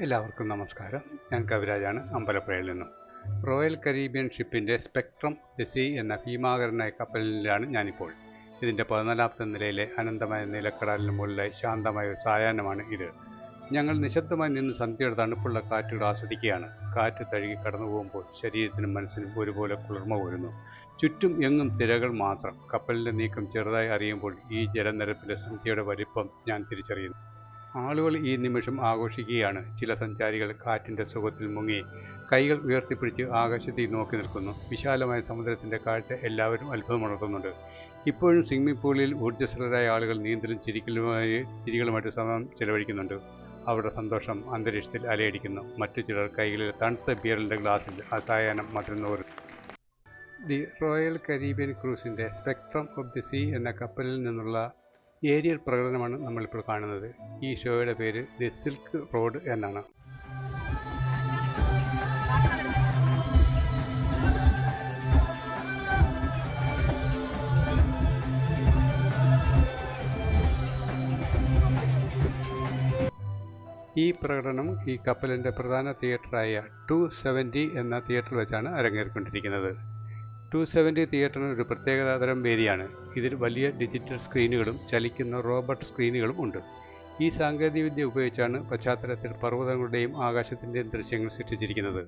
എല്ലാവർക്കും നമസ്കാരം. ഞാൻ കവിരാജാണ് അമ്പലപ്പുഴയിൽ നിന്നും. റോയൽ കരീബിയൻ ഷിപ്പിന്റെ സ്പെക്ട്രം എസി എന്ന ഭീമാകരനായ കപ്പലിലാണ് ഞാനിപ്പോൾ. ഇതിന്റെ പതിനാലാമത്തെ നിലയിലെ അനന്തമായ നിലക്കടലിന് മുകളിലായി ശാന്തമായ ഒരു സായാഹ്നമാണ് ഇത്. ഞങ്ങൾ നിശബ്ദമായി നിന്ന് സന്ധ്യയുടെ തണുപ്പുള്ള കാറ്റുകൾ ആസ്വദിക്കുകയാണ്. കാറ്റ് തഴുകി കടന്നു പോകുമ്പോൾ ശരീരത്തിനും മനസ്സിനും ഒരുപോലെ കുളിർമ വരുന്നു. ചുറ്റും എങ്ങും തിരകൾ മാത്രം. കപ്പലിന്റെ നീക്കം ചെറുതായി അറിയുമ്പോൾ ഈ ജലനിരപ്പിലെ സന്ധ്യയുടെ വലിപ്പം ഞാൻ തിരിച്ചറിയുന്നു. ആളുകൾ ഈ നിമിഷം ആഘോഷിക്കുകയാണ്. ചില സഞ്ചാരികൾ കാറ്റിന്റെ സുഖത്തിൽ മുങ്ങി കൈകൾ ഉയർത്തിപ്പിടിച്ച് ആകാശത്തിൽ നോക്കി നിൽക്കുന്നു. വിശാലമായ സമുദ്രത്തിന്റെ കാഴ്ച എല്ലാവരും അത്ഭുതമുണർത്തുന്നുണ്ട്. ഇപ്പോഴും സ്വിമ്മിംഗ് പൂളിൽ ഊർജസ്വലരായ ആളുകൾ നീന്തലും ചിരിക്കലുമായി ചിരികളുമായിട്ട് സമയം ചെലവഴിക്കുന്നുണ്ട്. അവരുടെ സന്തോഷം അന്തരീക്ഷത്തിൽ അലയടിക്കുന്നു. മറ്റു ചിലർ കൈകളിൽ തണുത്ത ബിയറിന്റെ ഗ്ലാസ്സിൽ അസായാഹ്നം മറ്റുന്നവർ ദി റോയൽ കരീബിയൻ ക്രൂസിന്റെ സ്പെക്ട്രം ഓഫ് ദി സീ എന്ന കപ്പലിൽ നിന്നുള്ള ഏരിയൽ പ്രകടനമാണ് നമ്മളിപ്പോൾ കാണുന്നത്. ഈ ഷോയുടെ പേര് ദി സിൽക്ക് റോഡ് എന്നാണ്. ഈ പ്രകടനം ഈ കപ്പലിന്റെ പ്രധാന തിയേറ്ററായ ടു സെവന്റി എന്ന തിയേറ്ററിൽ വെച്ചാണ് അരങ്ങേറിക്കൊണ്ടിരിക്കുന്നത്. ടു സെവന്റി തിയേറ്ററിന് ഒരു പ്രത്യേകത തരം വേദിയാണ്. ഇതിൽ വലിയ ഡിജിറ്റൽ സ്ക്രീനുകളും ചലിക്കുന്ന റോബോട്ട് സ്ക്രീനുകളും ഉണ്ട്. ഈ സാങ്കേതികവിദ്യ ഉപയോഗിച്ചാണ് പശ്ചാത്തലത്തിൽ പർവതങ്ങളുടെയും ആകാശത്തിന്റെയും ദൃശ്യങ്ങൾ സൃഷ്ടിച്ചിരിക്കുന്നത്.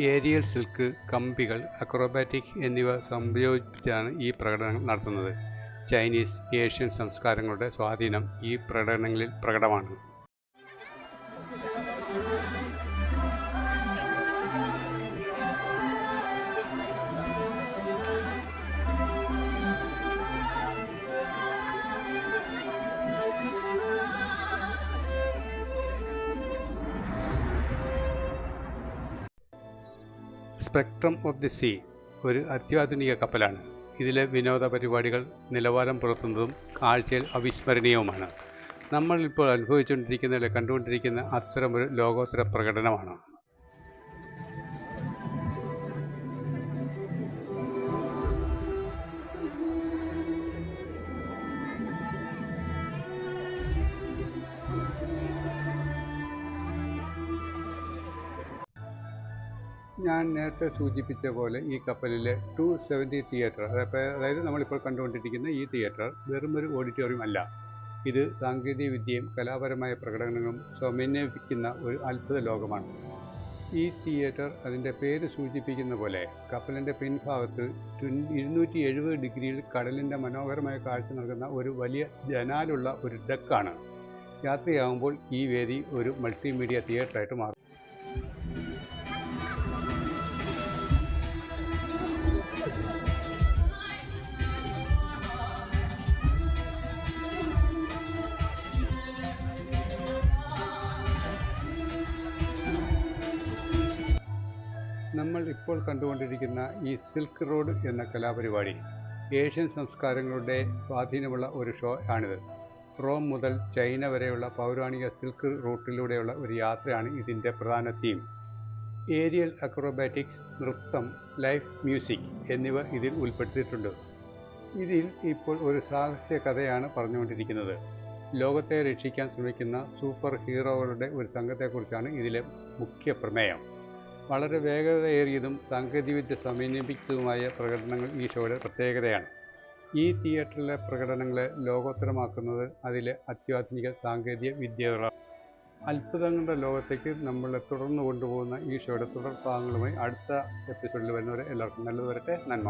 ഏരിയൽ സിൽക്ക് കമ്പികൾ അക്രോബാറ്റിക് എന്നിവ സംയോജിപ്പിച്ചാണ് ഈ പ്രകടനം നടത്തുന്നത്. ചൈനീസ് ഏഷ്യൻ സംസ്കാരങ്ങളുടെ സ്വാധീനം ഈ പ്രകടനങ്ങളിൽ പ്രകടമാണ്. സ്പെക്ട്രം ഓഫ് ദി സീ ഒരു അത്യാധുനിക കപ്പലാണ്. ഇതിലെ വിനോദ പരിപാടികൾ നിലവാരം പുലർത്തുന്നതും കാഴ്ചയിൽ അവിസ്മരണീയവുമാണ്. അനുഭവിച്ചുകൊണ്ടിരിക്കുന്ന അല്ലെങ്കിൽ കണ്ടുകൊണ്ടിരിക്കുന്ന അത്തരമൊരു ലോകോത്തര പ്രകടനമാണ്. ഞാൻ നേരത്തെ സൂചിപ്പിച്ച പോലെ ഈ കപ്പലിലെ ടു സെവന്റി തിയേറ്റർ അതായത് നമ്മളിപ്പോൾ കണ്ടുകൊണ്ടിരിക്കുന്ന ഈ തിയേറ്റർ വെറുമൊരു ഓഡിറ്റോറിയം അല്ല. ഇത് സാങ്കേതിക വിദ്യയും കലാപരമായ പ്രകടനങ്ങളും സമന്വയിപ്പിക്കുന്ന ഒരു അത്ഭുത ലോകമാണ്. ഈ തിയേറ്റർ അതിന്റെ പേര് സൂചിപ്പിക്കുന്ന പോലെ കപ്പലിന്റെ പിൻഭാഗത്ത് ഇരുന്നൂറ്റി എഴുപത് ഡിഗ്രിയിൽ കടലിന്റെ മനോഹരമായ കാഴ്ച നൽകുന്ന ഒരു വലിയ ജനാലുള്ള ഒരു ഡെക്കാണ്. രാത്രിയാകുമ്പോൾ ഈ വേദി ഒരു മൾട്ടിമീഡിയ തിയേറ്ററായിട്ട് മാറും. നമ്മൾ ഇപ്പോൾ കണ്ടുകൊണ്ടിരിക്കുന്ന ഈ സിൽക്ക് റോഡ് എന്ന കലാപരിപാടി ഏഷ്യൻ സംസ്കാരങ്ങളുടെ സ്വാധീനമുള്ള ഒരു ഷോ ആണിത്. റോം മുതൽ ചൈന വരെയുള്ള പൗരാണിക സിൽക്ക് റൂട്ടിലൂടെയുള്ള ഒരു യാത്രയാണ് ഇതിന്റെ പ്രധാന തീം ഏരിയൽ അക്രോബാറ്റിക്സ് നൃത്തം ലൈഫ് മ്യൂസിക് എന്നിവ ഇതിൽ ഉൾപ്പെടുത്തിയിട്ടുണ്ട്. ഇതിൽ ഇപ്പോൾ ഒരു സാഹസ്യ കഥയാണ് പറഞ്ഞുകൊണ്ടിരിക്കുന്നത്. ലോകത്തെ രക്ഷിക്കാൻ ശ്രമിക്കുന്ന സൂപ്പർ ഹീറോകളുടെ ഒരു സംഘത്തെക്കുറിച്ചാണ് ഇതിലെ മുഖ്യ പ്രമേയം. വളരെ വേഗതയേറിയതും സാങ്കേതികവിദ്യ സമന്വയിപ്പിച്ചതുമായ പ്രകടനങ്ങൾ ഈ ഷോയുടെ പ്രത്യേകതയാണ്. ഈ തിയേറ്ററിലെ പ്രകടനങ്ങളെ ലോകോത്തരമാക്കുന്നത് അതിലെ അത്യാധുനിക സാങ്കേതിക വിദ്യകളാണ്. അത്ഭുതങ്ങളുടെ ലോകത്തേക്ക് നമ്മളെ തുടർന്ന് കൊണ്ടുപോകുന്ന ഈ ഷോയുടെ തുടർ ഭാഗങ്ങളുമായി അടുത്ത എപ്പിസോഡിൽ വരുന്നവരെ എല്ലാവർക്കും നല്ലത് വരട്ടെ. നന്മ